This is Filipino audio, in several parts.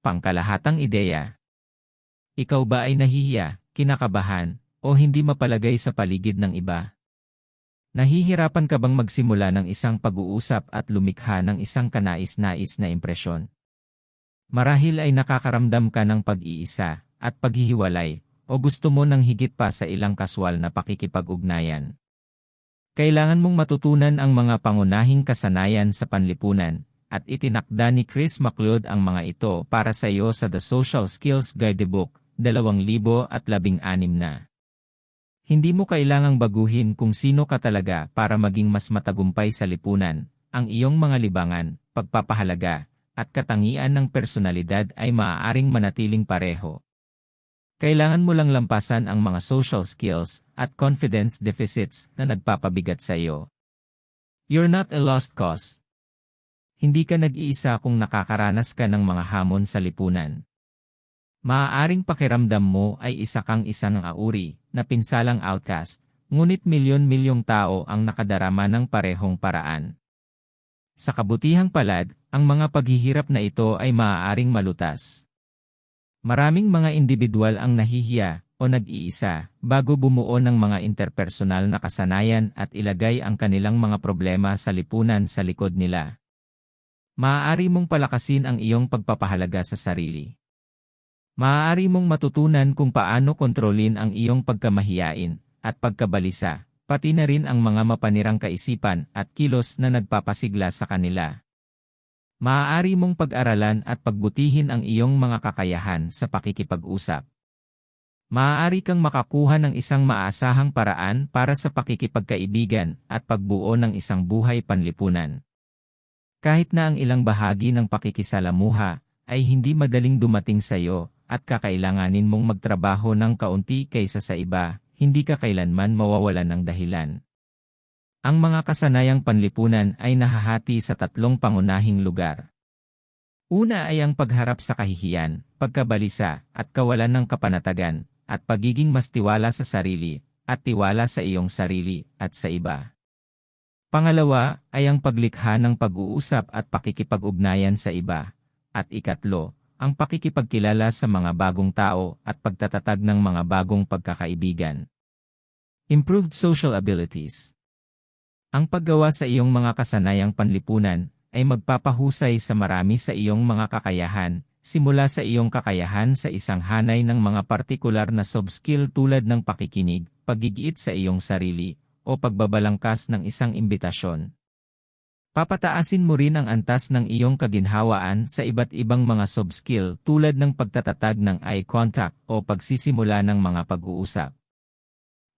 Pangkalahatang ideya. Ikaw ba ay nahihiya, kinakabahan, o hindi mapalagay sa paligid ng iba? Nahihirapan ka bang magsimula ng isang pag-uusap at lumikha ng isang kanais-nais na impresyon? Marahil ay nakakaramdam ka ng pag-iisa at paghihiwalay o gusto mo ng higit pa sa ilang kaswal na pakikipag-ugnayan. Kailangan mong matutunan ang mga pangunahing kasanayan sa panlipunan at itinakda ni Chris MacLeod ang mga ito para sa iyo sa The Social Skills Guidebook, 2016 na. Hindi mo kailangang baguhin kung sino ka talaga para maging mas matagumpay sa lipunan, ang iyong mga libangan, pagpapahalaga, at katangian ng personalidad ay maaaring manatiling pareho. Kailangan mo lang lampasan ang mga social skills at confidence deficits na nagpapabigat sa iyo. You're not a lost cause, hindi ka nag-iisa kung nakakaranas ka ng mga hamon sa lipunan. Maaaring pakiramdam mo ay isa kang isang auri, na pinsalang outcast, ngunit milyon-milyong tao ang nakadarama ng parehong paraan. Sa kabutihang palad, ang mga paghihirap na ito ay maaaring malutas. Maraming mga individual ang nahihiya o nag-iisa bago bumuo ng mga interpersonal na kasanayan at ilagay ang kanilang mga problema sa lipunan sa likod nila. Maaari mong palakasin ang iyong pagpapahalaga sa sarili. Maaari mong matutunan kung paano kontrolin ang iyong pagkamahiyain at pagkabalisa, pati na rin ang mga mapanirang kaisipan at kilos na nagpapasigla sa kanila. Maaari mong pag-aralan at pagbutihin ang iyong mga kakayahan sa pakikipag-usap. Maaari kang makakuha ng isang maasahang paraan para sa pakikipagkaibigan at pagbuo ng isang buhay panlipunan. Kahit na ang ilang bahagi ng pakikisalamuha ay hindi madaling dumating sa iyo at kakailanganin mong magtrabaho ng kaunti kaysa sa iba, hindi ka kailanman mawawalan ng dahilan. Ang mga kasanayang panlipunan ay nahahati sa tatlong pangunahing lugar. Una ay ang pagharap sa kahihiyan, pagkabalisa, at kawalan ng kapanatagan, at pagiging mas tiwala sa sarili, at tiwala sa iyong sarili, at sa iba. Pangalawa ay ang paglikha ng pag-uusap at pakikipag-ugnayan sa iba. At ikatlo, ang pakikipagkilala sa mga bagong tao at pagtatatag ng mga bagong pagkakaibigan. Improved Social Abilities Ang paggawa sa iyong mga kasanayang panlipunan ay magpapahusay sa marami sa iyong mga kakayahan, simula sa iyong kakayahan sa isang hanay ng mga partikular na soft skill tulad ng pakikinig, pagigiit sa iyong sarili, o pagbabalangkas ng isang imbitasyon. Papataasin mo rin ang antas ng iyong kaginhawaan sa iba't ibang mga soft skill tulad ng pagtatatag ng eye contact o pagsisimula ng mga pag-uusap.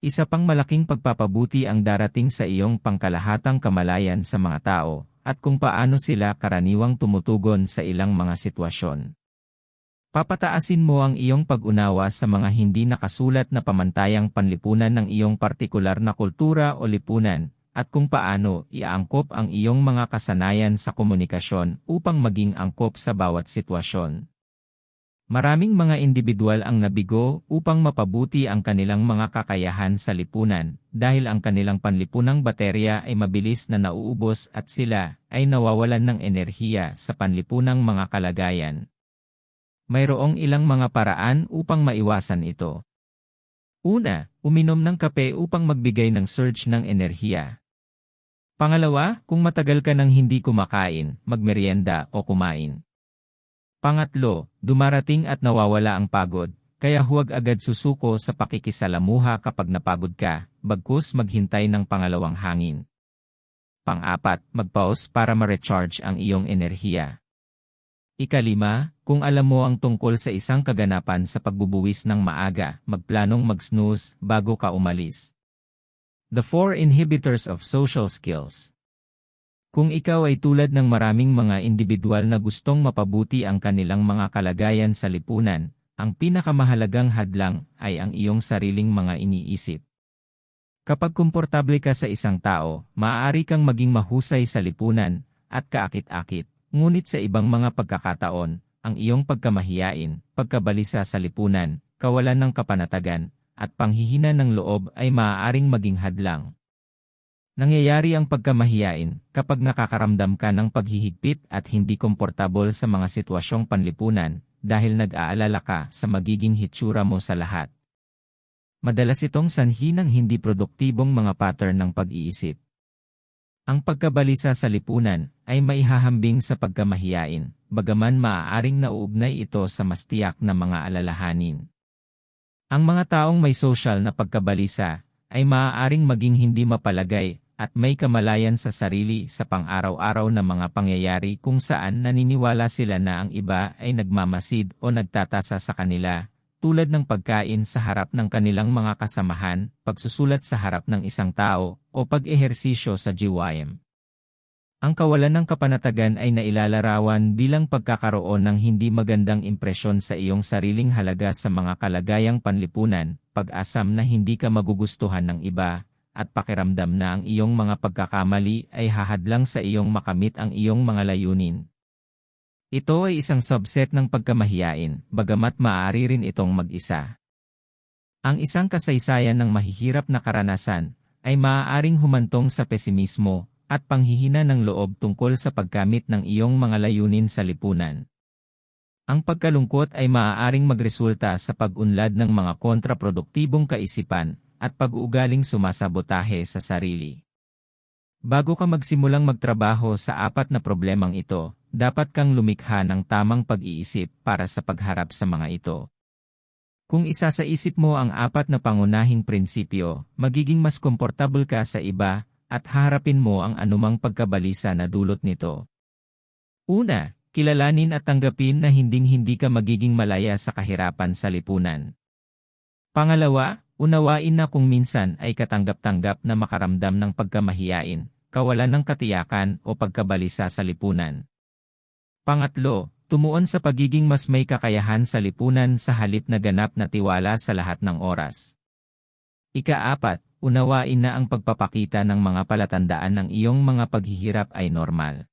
Isa pang malaking pagpapabuti ang darating sa iyong pangkalahatang kamalayan sa mga tao at kung paano sila karaniwang tumutugon sa ilang mga sitwasyon. Papataasin mo ang iyong pag-unawa sa mga hindi nakasulat na pamantayang panlipunan ng iyong partikular na kultura o lipunan, at kung paano iaangkop ang iyong mga kasanayan sa komunikasyon upang maging angkop sa bawat sitwasyon. Maraming mga individual ang nabigo upang mapabuti ang kanilang mga kakayahan sa lipunan dahil ang kanilang panlipunang baterya ay mabilis na nauubos at sila ay nawawalan ng enerhiya sa panlipunang mga kalagayan mayroong ilang mga paraan upang maiwasan ito. Una, uminom ng kape upang magbigay ng surge ng enerhiya. Pangalawa, kung matagal ka nang hindi kumakain, magmerienda o kumain. Pangatlo, dumarating at nawawala ang pagod, kaya huwag agad susuko sa pakikisalamuha kapag napagod ka, bagkus maghintay ng pangalawang hangin. Pang-apat, mag-pause para ma-recharge ang iyong enerhiya. Ikalima, kung alam mo ang tungkol sa isang kaganapan sa pagbubuwis ng maaga, magplanong mag-snooze bago ka umalis. The Four Inhibitors of Social Skills Kung ikaw ay tulad ng maraming mga individual na gustong mapabuti ang kanilang mga kalagayan sa lipunan, ang pinakamahalagang hadlang ay ang iyong sariling mga iniisip. Kapag komportable ka sa isang tao, maaari kang maging mahusay sa lipunan at kaakit-akit. Ngunit sa ibang mga pagkakataon, ang iyong pagkamahiyain, pagkabalisa sa lipunan, kawalan ng kapanatagan, at panghihina ng loob ay maaaring maging hadlang. Nangyayari ang pagkamahiyain kapag nakakaramdam ka ng paghihigpit at hindi komportable sa mga sitwasyong panlipunan, dahil nag-aalala ka sa magiging hitsura mo sa lahat. Madalas itong sanhi ng hindi produktibong mga pattern ng pag-iisip. Ang pagkabalisa sa lipunan ay maihahambing sa pagkamahiyain, bagaman maaaring nauugnay ito sa mas tiyak na mga alalahanin. Ang mga taong may social na pagkabalisa ay maaaring maging hindi mapalagay at may kamalayan sa sarili sa pang-araw-araw na mga pangyayari kung saan naniniwala sila na ang iba ay nagmamasid o nagtatasa sa kanila, tulad ng pagkain sa harap ng kanilang mga kasamahan, pagsusulat sa harap ng isang tao, o pag-ehersisyo sa GYM. Ang kawalan ng kapanatagan ay nailalarawan bilang pagkakaroon ng hindi magandang impresyon sa iyong sariling halaga sa mga kalagayang panlipunan, pag-asam na hindi ka magugustuhan ng iba, at pakiramdam na ang iyong mga pagkakamali ay hahadlang sa iyong makamit ang iyong mga layunin. Ito ay isang subset ng pagkamahiyain, bagamat maaari rin itong mag-isa. Ang isang kasaysayan ng mahihirap na karanasan ay maaaring humantong sa pesimismo at panghihina ng loob tungkol sa pagkamit ng iyong mga layunin sa lipunan. Ang pagkalungkot ay maaaring magresulta sa pag-unlad ng mga kontraproduktibong kaisipan at pag-uugaling sumasabotahe sa sarili. Bago ka magsimulang magtrabaho sa apat na problemang ito, dapat kang lumikha ng tamang pag-iisip para sa pagharap sa mga ito. Kung isa sa isip mo ang apat na pangunahing prinsipyo, magiging mas komportable ka sa iba at harapin mo ang anumang pagkabalisa na dulot nito. Una, kilalanin at tanggapin na hinding-hindi ka magiging malaya sa kahirapan sa lipunan. Pangalawa, Unawain na kung minsan ay katanggap-tanggap na makaramdam ng pagkamahiyain, kawalan ng katiyakan o pagkabalisa sa lipunan. Pangatlo, tumuon sa pagiging mas may kakayahan sa lipunan sa halip na ganap na tiwala sa lahat ng oras. Ikaapat, unawain na ang pagpapakita ng mga palatandaan ng iyong mga paghihirap ay normal.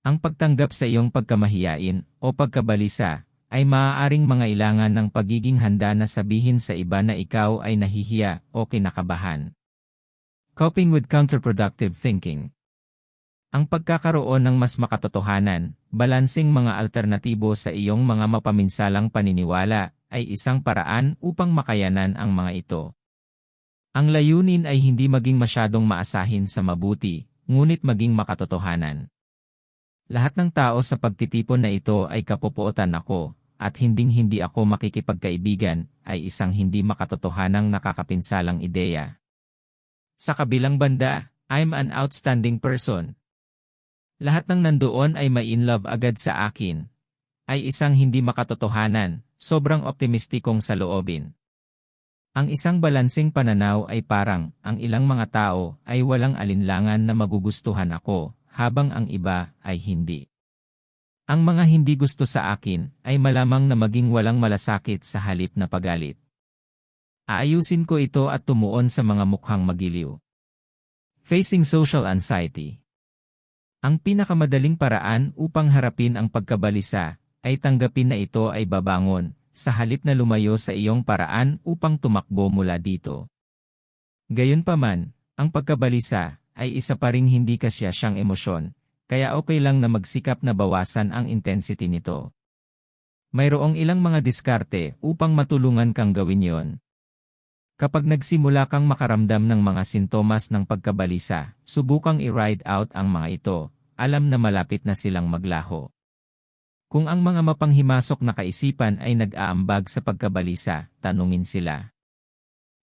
Ang pagtanggap sa iyong pagkamahiyain o pagkabalisa ay maaaring mangailangan ng pagiging handa na sabihin sa iba na ikaw ay nahihiya o kinakabahan. Coping with counterproductive thinking Ang pagkakaroon ng mas makatotohanan, balansing mga alternatibo sa iyong mga mapaminsalang paniniwala ay isang paraan upang makayanan ang mga ito. Ang layunin ay hindi maging masyadong maasahin sa mabuti, ngunit maging makatotohanan. Lahat ng tao sa pagtitipon na ito ay kapupuotan ako, at hinding-hindi ako makikipagkaibigan ay isang hindi makatotohanang nakakapinsalang ideya. Sa kabilang banda, I'm an outstanding person. Lahat ng nandoon ay may in love agad sa akin. Ay isang hindi makatotohanan, sobrang optimistikong sa loobin. Ang isang balansing pananaw ay parang, ang ilang mga tao ay walang alinlangan na magugustuhan ako, habang ang iba ay hindi. Ang mga hindi gusto sa akin ay malamang na maging walang malasakit sa halip na pagalit. Aayusin ko ito at tumuon sa mga mukhang magiliw. Facing Social Anxiety Ang pinakamadaling paraan upang harapin ang pagkabalisa ay tanggapin na ito ay babangon, sa halip na lumayo sa iyong paraan upang tumakbo mula dito. Gayunpaman, ang pagkabalisa ay isa pa ring hindi kasya siyang emosyon, kaya okay lang na magsikap na bawasan ang intensity nito. Mayroong ilang mga diskarte upang matulungan kang gawin yon. Kapag nagsimula kang makaramdam ng mga sintomas ng pagkabalisa, subukang i-ride out ang mga ito, alam na malapit na silang maglaho. Kung ang mga mapanghimasok na kaisipan ay nag-aambag sa pagkabalisa, tanungin sila.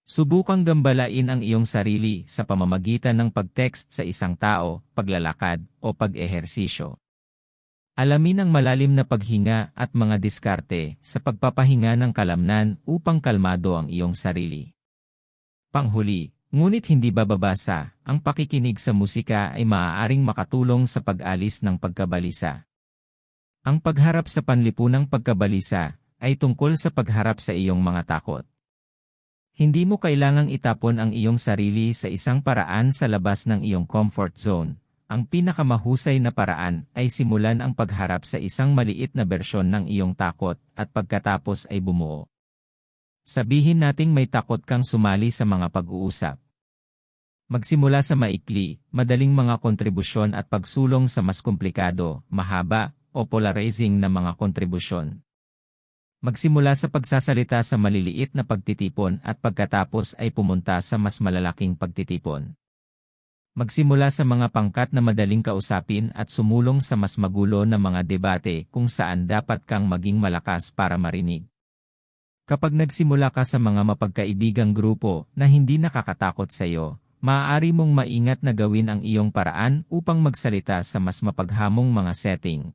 Subukang gambalain ang iyong sarili sa pamamagitan ng pag-text sa isang tao, paglalakad, o pag-ehersisyo. Alamin ang malalim na paghinga at mga diskarte sa pagpapahinga ng kalamnan upang kalmado ang iyong sarili. Panghuli, ngunit hindi bababasa, ang pakikinig sa musika ay maaaring makatulong sa pag-alis ng pagkabalisa. Ang pagharap sa panlipunang pagkabalisa ay tungkol sa pagharap sa iyong mga takot. Hindi mo kailangang itapon ang iyong sarili sa isang paraan sa labas ng iyong comfort zone. Ang pinakamahusay na paraan ay simulan ang pagharap sa isang maliit na bersyon ng iyong takot at pagkatapos ay bumuo. Sabihin nating may takot kang sumali sa mga pag-uusap. Magsimula sa maikli, madaling mga kontribusyon at pagsulong sa mas komplikado, mahaba, o polarizing na mga kontribusyon. Magsimula sa pagsasalita sa maliliit na pagtitipon at pagkatapos ay pumunta sa mas malalaking pagtitipon. Magsimula sa mga pangkat na madaling kausapin at sumulong sa mas magulo na mga debate kung saan dapat kang maging malakas para marinig. Kapag nagsimula ka sa mga mapagkaibigang grupo na hindi nakakatakot sa iyo, maaari mong maingat na gawin ang iyong paraan upang magsalita sa mas mapaghamong mga setting.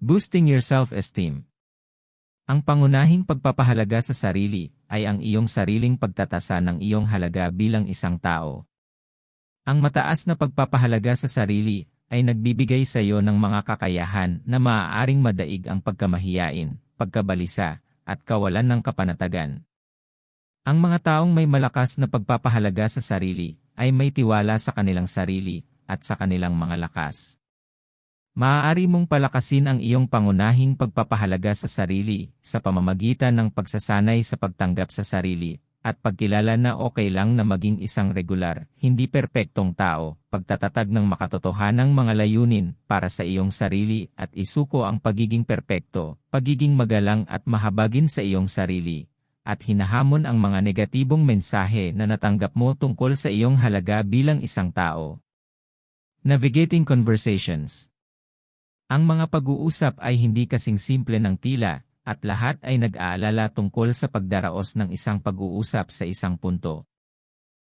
Boosting your self-esteem ang pangunahing pagpapahalaga sa sarili ay ang iyong sariling pagtatasa ng iyong halaga bilang isang tao. Ang mataas na pagpapahalaga sa sarili ay nagbibigay sa iyo ng mga kakayahan na maaaring madaig ang pagkamahiyain, pagkabalisa, at kawalan ng kapanatagan. Ang mga taong may malakas na pagpapahalaga sa sarili ay may tiwala sa kanilang sarili at sa kanilang mga lakas. Maaari mong palakasin ang iyong pangunahing pagpapahalaga sa sarili sa pamamagitan ng pagsasanay sa pagtanggap sa sarili at pagkilala na okay lang na maging isang regular, hindi perpektong tao, pagtatatag ng makatotohanang mga layunin para sa iyong sarili at isuko ang pagiging perpekto, pagiging magalang at mahabagin sa iyong sarili, at hinahamon ang mga negatibong mensahe na natanggap mo tungkol sa iyong halaga bilang isang tao. Navigating Conversations ang mga pag-uusap ay hindi kasing simple ng tila, at lahat ay nag-aalala tungkol sa pagdaraos ng isang pag-uusap sa isang punto.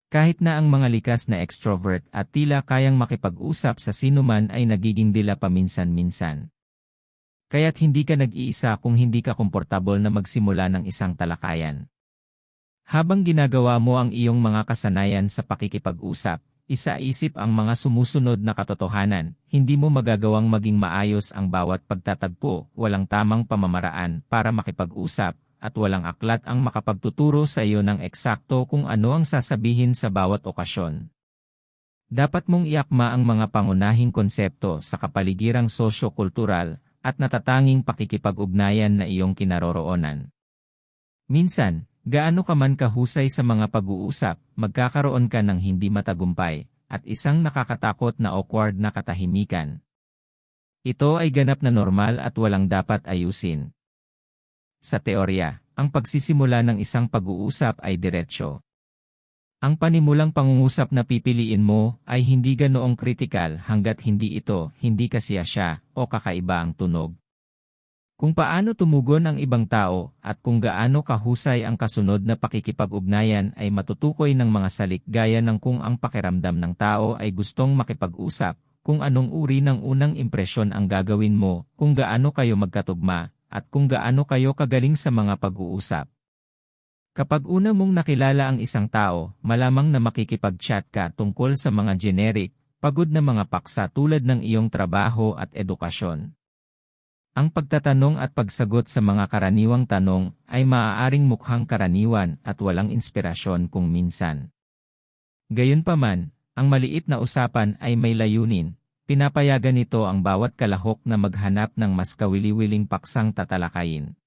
Kahit na ang mga likas na extrovert at tila kayang makipag-usap sa sinuman ay nagiging dila paminsan-minsan. Kaya't hindi ka nag-iisa kung hindi ka komportable na magsimula ng isang talakayan. Habang ginagawa mo ang iyong mga kasanayan sa pakikipag-usap, Isa-isip ang mga sumusunod na katotohanan, hindi mo magagawang maging maayos ang bawat pagtatagpo, walang tamang pamamaraan para makipag-usap, at walang aklat ang makapagtuturo sa iyo ng eksakto kung ano ang sasabihin sa bawat okasyon. Dapat mong iakma ang mga pangunahing konsepto sa kapaligirang sosyo-kultural at natatanging pakikipag-ugnayan na iyong kinaroroonan. Minsan, Gaano ka man kahusay sa mga pag-uusap, magkakaroon ka ng hindi matagumpay, at isang nakakatakot na awkward na katahimikan. Ito ay ganap na normal at walang dapat ayusin. Sa teorya, ang pagsisimula ng isang pag-uusap ay diretsyo. Ang panimulang pangungusap na pipiliin mo ay hindi ganoong kritikal hanggat hindi ito, hindi kasiya siya, o kakaiba ang tunog. Kung paano tumugon ang ibang tao at kung gaano kahusay ang kasunod na pakikipag-ugnayan ay matutukoy ng mga salik gaya ng kung ang pakiramdam ng tao ay gustong makipag-usap, kung anong uri ng unang impresyon ang gagawin mo, kung gaano kayo magkatugma, at kung gaano kayo kagaling sa mga pag-uusap. Kapag una mong nakilala ang isang tao, malamang na makikipag-chat ka tungkol sa mga generic, pagod na mga paksa tulad ng iyong trabaho at edukasyon. Ang pagtatanong at pagsagot sa mga karaniwang tanong ay maaaring mukhang karaniwan at walang inspirasyon kung minsan. Gayunpaman, ang maliit na usapan ay may layunin, pinapayagan nito ang bawat kalahok na maghanap ng mas kawili-wiling paksang tatalakayin.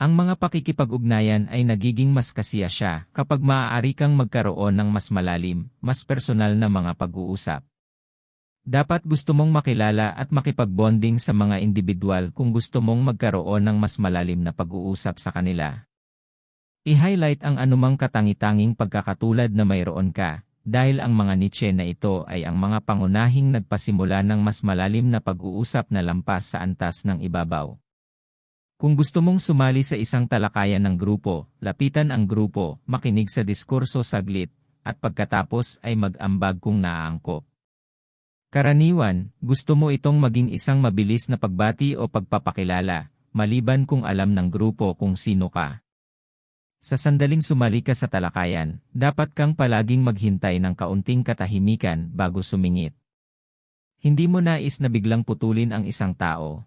Ang mga pakikipag-ugnayan ay nagiging mas kasiya siya kapag maaari kang magkaroon ng mas malalim, mas personal na mga pag-uusap. Dapat gusto mong makilala at makipag-bonding sa mga individual kung gusto mong magkaroon ng mas malalim na pag-uusap sa kanila. I-highlight ang anumang katangi-tanging pagkakatulad na mayroon ka, dahil ang mga niche na ito ay ang mga pangunahing nagpasimula ng mas malalim na pag-uusap na lampas sa antas ng ibabaw. Kung gusto mong sumali sa isang talakayan ng grupo, lapitan ang grupo, makinig sa diskurso saglit, at pagkatapos ay mag-ambag kung naaangkop. Karaniwan, gusto mo itong maging isang mabilis na pagbati o pagpapakilala, maliban kung alam ng grupo kung sino ka. Sa sandaling sumali ka sa talakayan, dapat kang palaging maghintay ng kaunting katahimikan bago sumingit. Hindi mo nais na biglang putulin ang isang tao.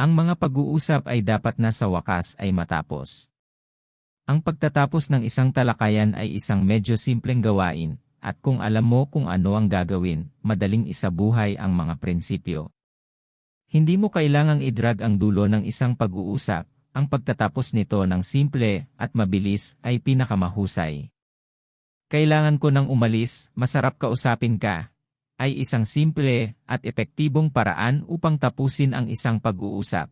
Ang mga pag-uusap ay dapat na sa wakas ay matapos. Ang pagtatapos ng isang talakayan ay isang medyo simpleng gawain, at kung alam mo kung ano ang gagawin, madaling isabuhay ang mga prinsipyo. Hindi mo kailangang idrag ang dulo ng isang pag-uusap, ang pagtatapos nito ng simple at mabilis ay pinakamahusay. Kailangan ko nang umalis, masarap kausapin ka, ay isang simple at epektibong paraan upang tapusin ang isang pag-uusap.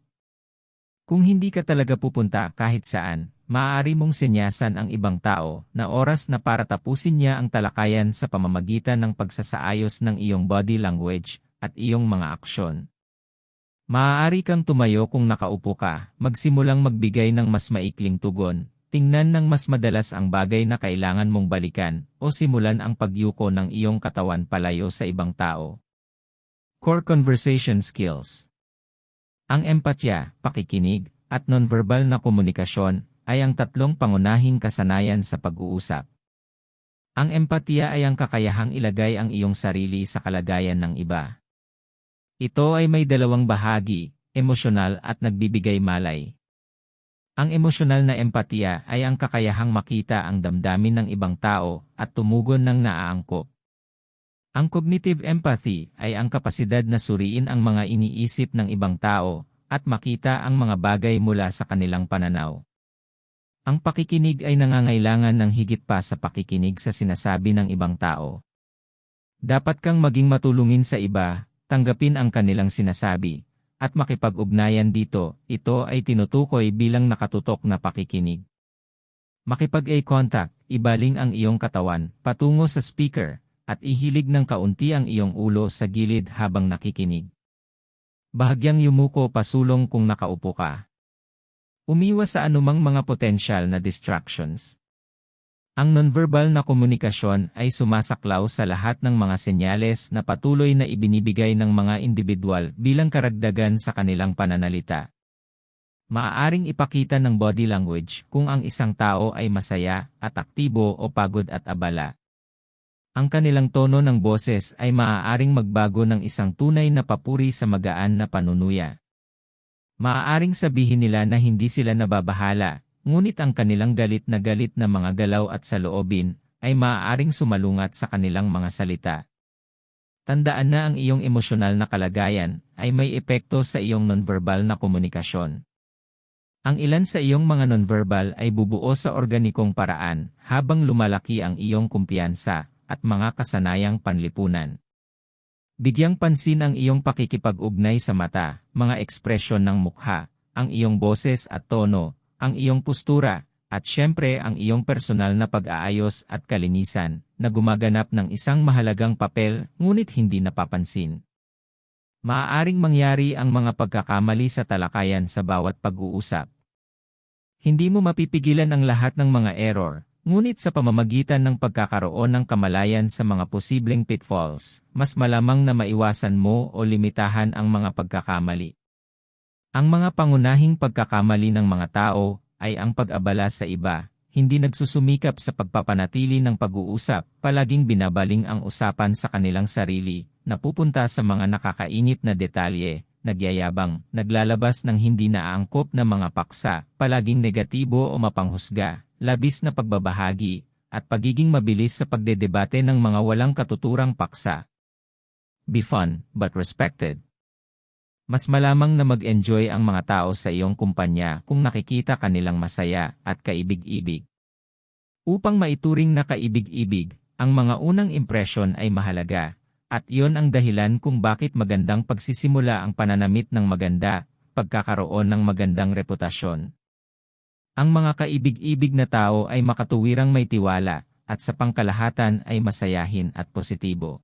Kung hindi ka talaga pupunta kahit saan, maaari mong senyasan ang ibang tao na oras na para tapusin niya ang talakayan sa pamamagitan ng pagsasaayos ng iyong body language at iyong mga aksyon. Maaari kang tumayo kung nakaupo ka, magsimulang magbigay ng mas maikling tugon, tingnan ng mas madalas ang bagay na kailangan mong balikan, o simulan ang pagyuko ng iyong katawan palayo sa ibang tao. Core Conversation Skills Ang empatya, pakikinig, at nonverbal na komunikasyon ay ang tatlong pangunahing kasanayan sa pag-uusap. Ang empatiya ay ang kakayahang ilagay ang iyong sarili sa kalagayan ng iba. Ito ay may dalawang bahagi, emosyonal at nagbibigay malay. Ang emosyonal na empatiya ay ang kakayahang makita ang damdamin ng ibang tao at tumugon ng naaangkop. Ang cognitive empathy ay ang kapasidad na suriin ang mga iniisip ng ibang tao at makita ang mga bagay mula sa kanilang pananaw. Ang pakikinig ay nangangailangan ng higit pa sa pakikinig sa sinasabi ng ibang tao. Dapat kang maging matulungin sa iba tanggapin ang kanilang sinasabi, at makipag-ugnayan dito, ito ay tinutukoy bilang nakatutok na pakikinig. Makipag-eye contact, ibaling ang iyong katawan, patungo sa speaker, at ihilig ng kaunti ang iyong ulo sa gilid habang nakikinig. Bahagyang yumuko pasulong kung nakaupo ka. Umiwas sa anumang mga potensyal na distractions. Ang nonverbal na komunikasyon ay sumasaklaw sa lahat ng mga senyales na patuloy na ibinibigay ng mga individual bilang karagdagan sa kanilang pananalita. Maaaring ipakita ng body language kung ang isang tao ay masaya at aktibo o pagod at abala. Ang kanilang tono ng boses ay maaaring magbago ng isang tunay na papuri sa magaan na panunuya. Maaaring sabihin nila na hindi sila nababahala, Ngunit ang kanilang galit na galit na mga galaw at saloobin ay maaaring sumalungat sa kanilang mga salita. Tandaan na ang iyong emosyonal na kalagayan ay may epekto sa iyong nonverbal na komunikasyon. Ang ilan sa iyong mga nonverbal ay bubuo sa organikong paraan habang lumalaki ang iyong kumpiyansa at mga kasanayang panlipunan. Bigyang pansin ang iyong pakikipag-ugnay sa mata, mga ekspresyon ng mukha, ang iyong boses at tono, ang iyong postura, at syempre ang iyong personal na pag-aayos at kalinisan, na gumaganap ng isang mahalagang papel ngunit hindi napapansin. Maaaring mangyari ang mga pagkakamali sa talakayan sa bawat pag-uusap. Hindi mo mapipigilan ang lahat ng mga error, ngunit sa pamamagitan ng pagkakaroon ng kamalayan sa mga posibleng pitfalls, mas malamang na maiwasan mo o limitahan ang mga pagkakamali. Ang mga pangunahing pagkakamali ng mga tao ay ang pag-abala sa iba, hindi nagsusumikap sa pagpapanatili ng pag-uusap, palaging binabaling ang usapan sa kanilang sarili, napupunta sa mga nakakainip na detalye, nagyayabang, naglalabas ng hindi naaangkop na mga paksa, palaging negatibo o mapanghusga, labis na pagbabahagi, at pagiging mabilis sa pagdedebate ng mga walang katuturang paksa. Be fun, but respected. Mas malamang na mag-enjoy ang mga tao sa iyong kumpanya kung nakikita kanilang masaya at kaibig-ibig. Upang maituring na kaibig-ibig, ang mga unang impresyon ay mahalaga, at iyon ang dahilan kung bakit magandang pagsisimula ang pananamit ng maganda, pagkakaroon ng magandang reputasyon. Ang mga kaibig-ibig na tao ay makatuwirang may tiwala, at sa pangkalahatan ay masayahin at positibo.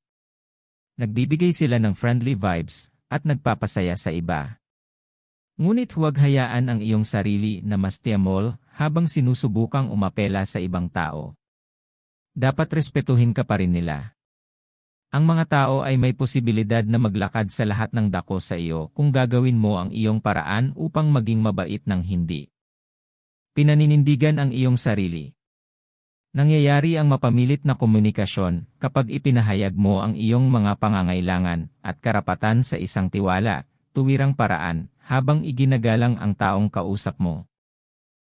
Nagbibigay sila ng friendly vibes, at nagpapasaya sa iba. Ngunit huwag hayaan ang iyong sarili na mastiamol habang sinusubukang umapela sa ibang tao. Dapat respetuhin ka pa rin nila. Ang mga tao ay may posibilidad na maglakad sa lahat ng dako sa iyo kung gagawin mo ang iyong paraan upang maging mabait ng hindi. Pinaninindigan ang iyong sarili. Nangyayari ang mapamilit na komunikasyon kapag ipinahayag mo ang iyong mga pangangailangan at karapatan sa isang tiwala, tuwirang paraan, habang iginagalang ang taong kausap mo.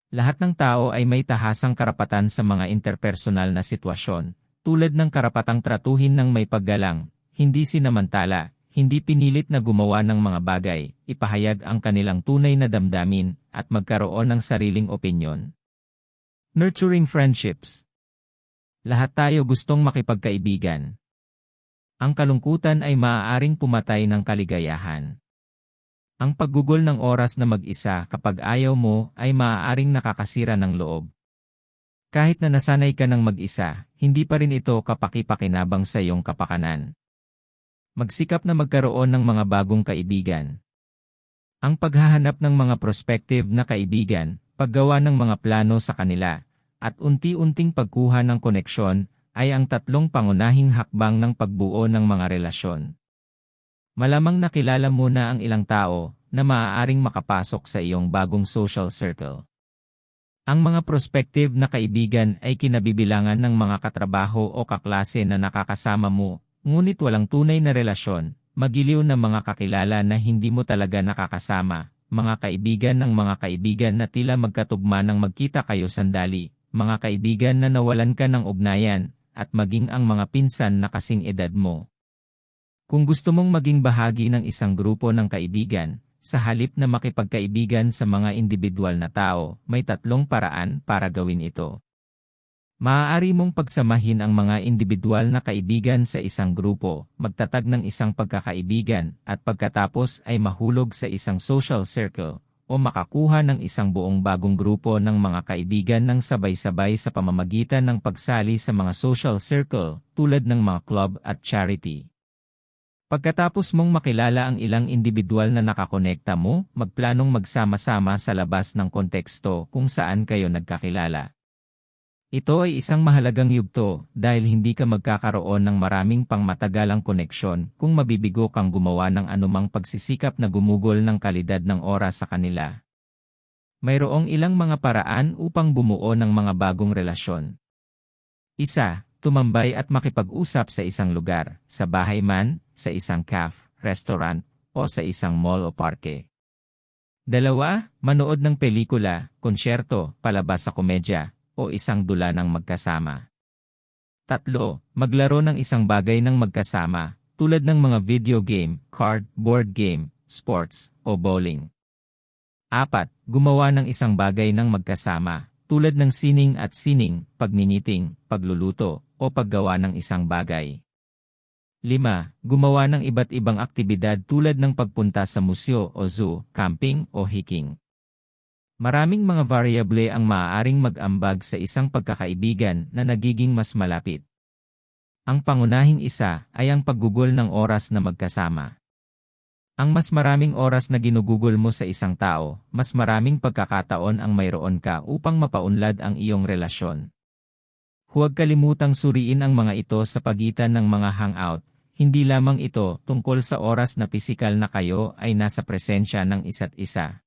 Lahat ng tao ay may tahasang karapatan sa mga interpersonal na sitwasyon, tulad ng karapatang tratuhin ng may paggalang, hindi sinamantala, hindi pinilit na gumawa ng mga bagay, ipahayag ang kanilang tunay na damdamin, at magkaroon ng sariling opinyon. Nurturing Friendships lahat tayo gustong makipagkaibigan. Ang kalungkutan ay maaaring pumatay ng kaligayahan. Ang paggugol ng oras na mag-isa kapag ayaw mo ay maaaring nakakasira ng loob. Kahit na nasanay ka ng mag-isa, hindi pa rin ito kapaki-pakinabang sa iyong kapakanan. Magsikap na magkaroon ng mga bagong kaibigan. Ang paghahanap ng mga prospective na kaibigan, paggawa ng mga plano sa kanila, at unti-unting pagkuha ng koneksyon ay ang tatlong pangunahing hakbang ng pagbuo ng mga relasyon. Malamang nakilala mo na ang ilang tao na maaaring makapasok sa iyong bagong social circle. Ang mga prospective na kaibigan ay kinabibilangan ng mga katrabaho o kaklase na nakakasama mo, ngunit walang tunay na relasyon, magiliw na mga kakilala na hindi mo talaga nakakasama, mga kaibigan ng mga kaibigan na tila magkatugma nang magkita kayo sandali, mga kaibigan na nawalan ka ng ugnayan, at maging ang mga pinsan na kasing edad mo. Kung gusto mong maging bahagi ng isang grupo ng kaibigan, sa halip na makipagkaibigan sa mga individual na tao, may tatlong paraan para gawin ito. Maaari mong pagsamahin ang mga individual na kaibigan sa isang grupo, magtatag ng isang pagkakaibigan, at pagkatapos ay mahulog sa isang social circle, o makakuha ng isang buong bagong grupo ng mga kaibigan ng sabay-sabay sa pamamagitan ng pagsali sa mga social circle, tulad ng mga club at charity. Pagkatapos mong makilala ang ilang individual na nakakonekta mo, magplanong magsama-sama sa labas ng konteksto kung saan kayo nagkakilala. Ito ay isang mahalagang yugto dahil hindi ka magkakaroon ng maraming pangmatagalang koneksyon kung mabibigo kang gumawa ng anumang pagsisikap na gumugol ng kalidad ng oras sa kanila. Mayroong ilang mga paraan upang bumuo ng mga bagong relasyon. Isa, tumambay at makipag-usap sa isang lugar, sa bahay man, sa isang cafe, restaurant, o sa isang mall o parke. Dalawa, manood ng pelikula, konsyerto, palabas sa komedya, o isang dula ng magkasama. Tatlo, maglaro ng isang bagay ng magkasama, tulad ng mga video game, card, board game, sports, o bowling. Apat, gumawa ng isang bagay ng magkasama, tulad ng sining at sining, pagniniting, pagluluto, o paggawa ng isang bagay. 5. Gumawa ng iba't ibang aktibidad tulad ng pagpunta sa museo o zoo, camping o hiking. Maraming mga variable ang maaaring mag-ambag sa isang pagkakaibigan na nagiging mas malapit. Ang pangunahing isa ay ang paggugol ng oras na magkasama. Ang mas maraming oras na ginugugol mo sa isang tao, mas maraming pagkakataon ang mayroon ka upang mapaunlad ang iyong relasyon. Huwag kalimutang suriin ang mga ito sa pagitan ng mga hangout, hindi lamang ito tungkol sa oras na pisikal na kayo ay nasa presensya ng isa't isa.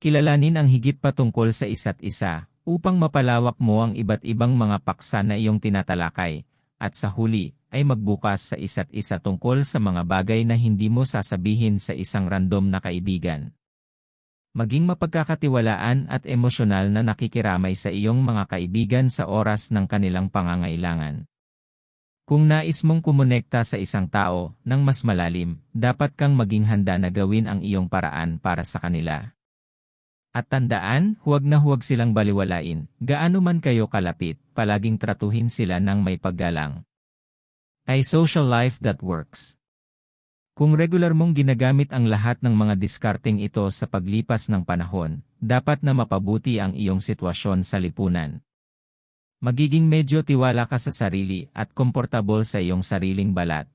Kilalanin ang higit pa tungkol sa isa't isa, upang mapalawak mo ang iba't ibang mga paksa na iyong tinatalakay, at sa huli, ay magbukas sa isa't isa tungkol sa mga bagay na hindi mo sasabihin sa isang random na kaibigan. Maging mapagkakatiwalaan at emosyonal na nakikiramay sa iyong mga kaibigan sa oras ng kanilang pangangailangan. Kung nais mong kumonekta sa isang tao ng mas malalim, dapat kang maging handa na gawin ang iyong paraan para sa kanila. At tandaan, huwag na huwag silang baliwalain, gaano man kayo kalapit, palaging tratuhin sila ng may paggalang. Ay social life that works. Kung regular mong ginagamit ang lahat ng mga diskarting ito sa paglipas ng panahon, dapat na mapabuti ang iyong sitwasyon sa lipunan. Magiging medyo tiwala ka sa sarili at komportable sa iyong sariling balat.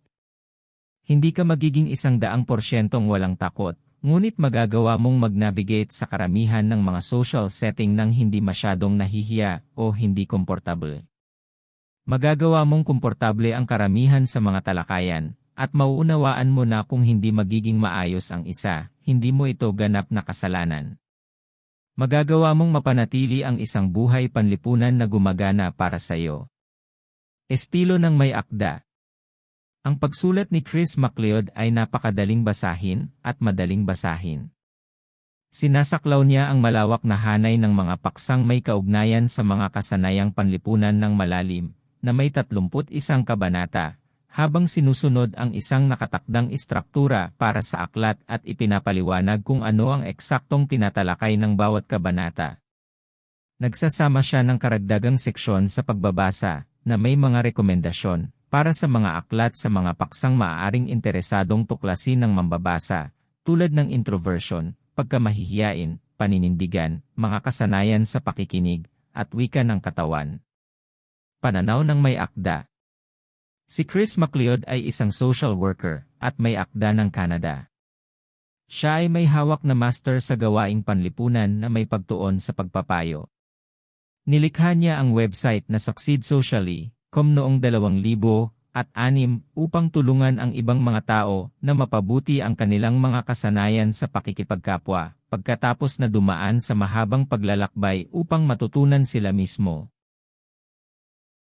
Hindi ka magiging isang daang porsyentong walang takot, Ngunit magagawa mong mag-navigate sa karamihan ng mga social setting nang hindi masyadong nahihiya o hindi komportable. Magagawa mong komportable ang karamihan sa mga talakayan, at mauunawaan mo na kung hindi magiging maayos ang isa, hindi mo ito ganap na kasalanan. Magagawa mong mapanatili ang isang buhay panlipunan na gumagana para sa iyo. Estilo ng may akda, ang pagsulat ni Chris MacLeod ay napakadaling basahin at madaling basahin. Sinasaklaw niya ang malawak na hanay ng mga paksang may kaugnayan sa mga kasanayang panlipunan ng malalim, na may 31 kabanata, habang sinusunod ang isang nakatakdang istruktura para sa aklat at ipinapaliwanag kung ano ang eksaktong tinatalakay ng bawat kabanata. Nagsasama siya ng karagdagang seksyon sa pagbabasa, na may mga rekomendasyon, para sa mga aklat sa mga paksang maaaring interesadong tuklasin ng mambabasa, tulad ng introversion, pagkamahihiyain, paninindigan, mga kasanayan sa pakikinig, at wika ng katawan. Pananaw ng may akda Si Chris MacLeod ay isang social worker at may akda ng Canada. Siya ay may hawak na master sa gawaing panlipunan na may pagtuon sa pagpapayo. Nilikha niya ang website na Succeed Socially, com noong 2000 at anim upang tulungan ang ibang mga tao na mapabuti ang kanilang mga kasanayan sa pakikipagkapwa pagkatapos na dumaan sa mahabang paglalakbay upang matutunan sila mismo.